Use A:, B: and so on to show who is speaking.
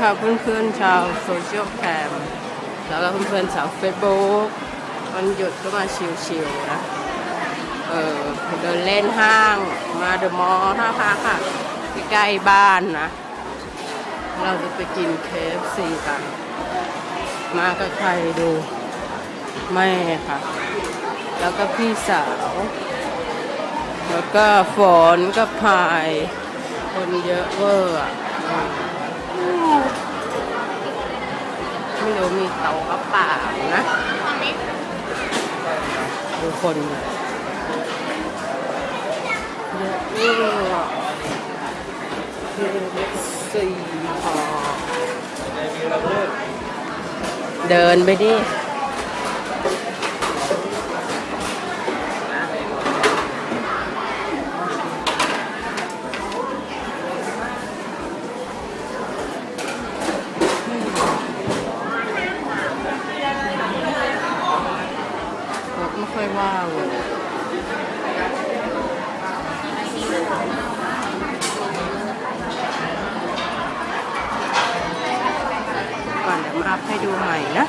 A: ค่ะเพื่อนๆชาวโซเชียลแคมแล้วก็เพื่อนๆชาวเฟซบุ๊กวันหยุดก็มาชิลๆนะ เออเดินเล่นห้างมาเดอะมอลล์ท่าพระค่ะใกล้ๆบ้านนะ เราจะไปกินเคฟซีกัน มากับใครดูแม่ค่ะ แล้วก็พี่สาว แล้วก็ฝนก็พาย คนเยอะเวอร์อะ ไม่รู้มีเตาก็เปล่านะดูคนเยอะเวอร์อะเคฟซีค่ะเดินไปดิ ค่อยว่างก่อนเดี๋ยวมาอัพให้ดูใหม่นะ